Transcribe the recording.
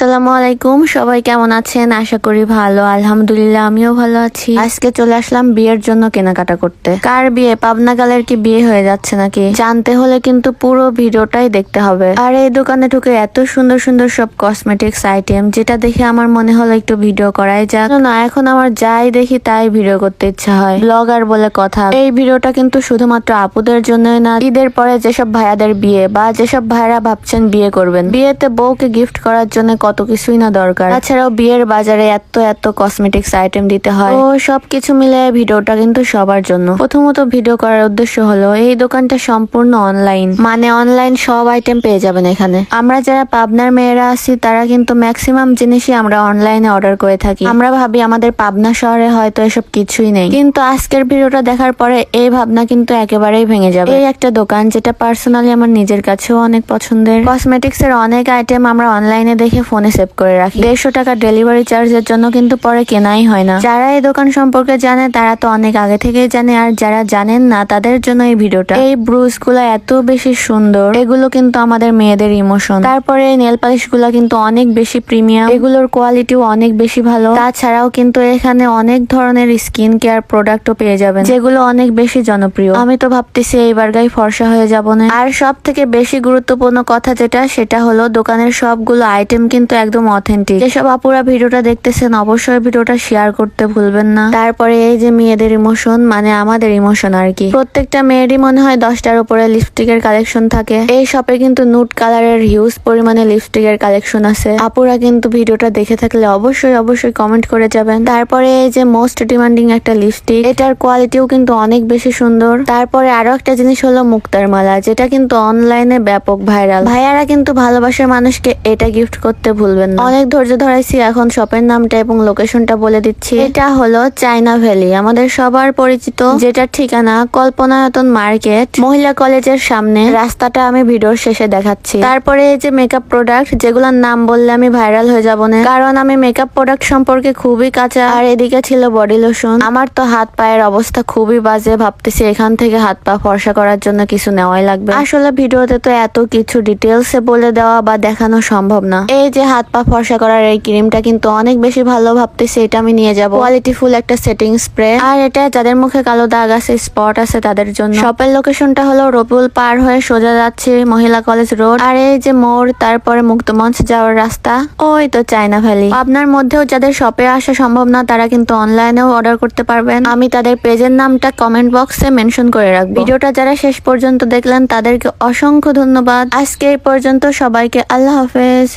আসসালামু আলাইকুম সবাই কেমন আছেন? আশা করি ভালো, আলহামদুলিল্লাহ, আমিও ভালো আছি। আজকে চলে আসলাম বিয়ের জন্য কেনাকাটা করতে। কার বিয়ে? পাবনা গালের কি বিয়ে হয়ে যাচ্ছে নাকি? জানতে হলে কিন্তু পুরো ভিডিওটাই দেখতে হবে। আর এই দোকানে ঢুকে এত সুন্দর সুন্দর সব কসমেটিক্স আইটেম যেটা দেখে আমার মনে হলো একটু ভিডিও করাই যাক। না এখন আমার যাই দেখি তাই ভিডিও করতে ইচ্ছা হয়। ব্লগার বলে কথা। এই ভিডিওটা কিন্তু শুধুমাত্র আপুদের জন্যই না, ঈদের পরে যেসব ভাইয়াদের বিয়ে বা যেসব ভাইরা ভাবছেন বিয়ে করবেন, বিয়েতে বউকে গিফট করার জন্য কত কিছুই না দরকার। তাছাড়াও বিয়ের বাজারে এত এত কসমেটিক্স আইটেম দিতে হয়। তো সবকিছু মিলে ভিডিওটা কিন্তু সবার জন্য। প্রথমত ভিডিও করার উদ্দেশ্য হলো, এই দোকানটা সম্পূর্ণ অনলাইন মানে অনলাইন সব আইটেম পেয়ে যাবেন এখানে। আমরা যারা পাবনার মেয়েরা আছি, তারা কিন্তু ম্যাক্সিমাম জিনিসই আমরা অনলাইনে অর্ডার করে থাকি। আমরা ভাবি আমাদের পাবনা শহরে হয়তো এসব কিছুই নেই। কিন্তু আজকের ভিডিওটা দেখার পরে এই ভাবনা কিন্তু একেবারেই ভেঙে যাবে। এই একটা দোকান যেটা পার্সোনালি আমার নিজের কাছেও অনেক পছন্দের। কসমেটিক্স এর অনেক আইটেম আমরা অনলাইনে দেখে ফোনে সেভ করে রাখি। দেড়শো টাকা ডেলিভারি চার্জের জন্য কিন্তু পরে কেনাই হয় না। যারা এই দোকান সম্পর্কে জানে, তারা তো অনেক আগে থেকেই জানে, আর যারা জানেন না, তাদের জন্য এই ভিডিওটা। এই ব্রুজগুলো এত বেশি সুন্দর। এগুলো কিন্তু আমাদের মেয়েদের ইমোশন তারপরে এই নেল পালিশগুলো কিন্তু অনেক বেশি প্রিমিয়াম এগুলোর কোয়ালিটিও অনেক বেশি ভালো। তাছাড়াও কিন্তু এখানে অনেক ধরনের স্কিন কেয়ার প্রোডাক্টও পেয়ে যাবেন, যেগুলো অনেক বেশি জনপ্রিয়। আমি তো ভাবতেছি এইবার গাই ফর্সা হয়ে যাব না। আর সব থেকে বেশি গুরুত্বপূর্ণ কথা যেটা, সেটা হলো দোকানের সবগুলো আইটেম কিন্তু একদম অথেন্টিক যেসব আপুরা ভিডিওটা দেখতেছেন, অবশ্যই ভিডিওটা শেয়ার করতে ভুলবেন না। তারপরে এই যে মেয়েদের ইমোশন মানে আমাদের ইমোশন আর কি। প্রত্যেকটা মেয়েরই মনে হয় দশটার উপরে লিপস্টিকের কালেকশন থাকে। এই শপে কিন্তু নুট কালারের হিউজ পরিমাণে লিপস্টিকের কালেকশন আছে। আপুরা কিন্তু ভিডিওটা দেখে থাকলে অবশ্যই অবশ্যই কমেন্ট করে যাবেন। তারপরে এই যে মোস্ট ডিমান্ডিং একটা লিপস্টিক এটার কোয়ালিটিও কিন্তু অনেক বেশি সুন্দর। তারপরে আরও একটা জিনিস হলো মুক্তার মালা, যেটা কিন্তু অনলাইনে ব্যাপক ভাইরাল ভাইয়ারা কিন্তু ভালোবাসার মানুষকে এটা গিফট করতে ভুলবেন না। অনেক ধৈর্য ধরাইছি এখন শপের নামটা এবং লোকেশনটা বলে দিচ্ছি। এটা হলো চাইনা ভ্যালি আমাদের সবার পরিচিত। যেটার ঠিকানা কল্পনায়তন মার্কেট মহিলা কলেজের সামনে। রাস্তাটা আমি ভিডিওর শেষে দেখাচ্ছি। তারপরে এই যে মেকআপ প্রোডাক্ট যেগুলোর নাম বললে আমি ভাইরাল হয়ে যাব না। কারণ আমি মেকআপ প্রোডাক্ট সম্পর্কে খুবই কাঁচা। আর এদিকে ছিল বডি লোশন আমার তো হাত পায়ের অবস্থা খুবই বাজে ভাবতেছি এখান থেকে হাত পা ফর্সা করার জন্য কিছু নেওয়াই লাগবে। আসলে ভিডিওতে তো এত কিছু ডিটেলসে বলে দেওয়া বা দেখানো সম্ভব না। এই যে হাত পা ফর্সা করার এই ক্রিমটা কিন্তু অনেক বেশি ভালো ভাবতেছি, এটা আমি নিয়ে যাব। কোয়ালিটি ফুল একটা সেটিং স্প্রে আর এটা যাদের মুখে কালো দাগ আছে স্পট আছে তাদের জন্য। শপের লোকেশনটা হলো রবুল পার হয়ে সোজা যাচ্ছে মহিলা কলেজ রোড আর এই যে মোড়, তারপরে মুক্তমঞ্চ যাওয়ার রাস্তা, ওই তো চায়না ভ্যালি আপনার মধ্যেও যাদের শপে আসা সম্ভব না, তারা কিন্তু অনলাইনেও অর্ডার করতে পারবেন। আমি তাদের পেজের নামটা কমেন্ট বক্সে মেনশন করে রাখব। ভিডিওটা যারা শেষ পর্যন্ত দেখলেন, তাদেরকে অসংখ্য ধন্যবাদ। আজকে এই পর্যন্ত সবাইকে আল্লাহ হাফেজ।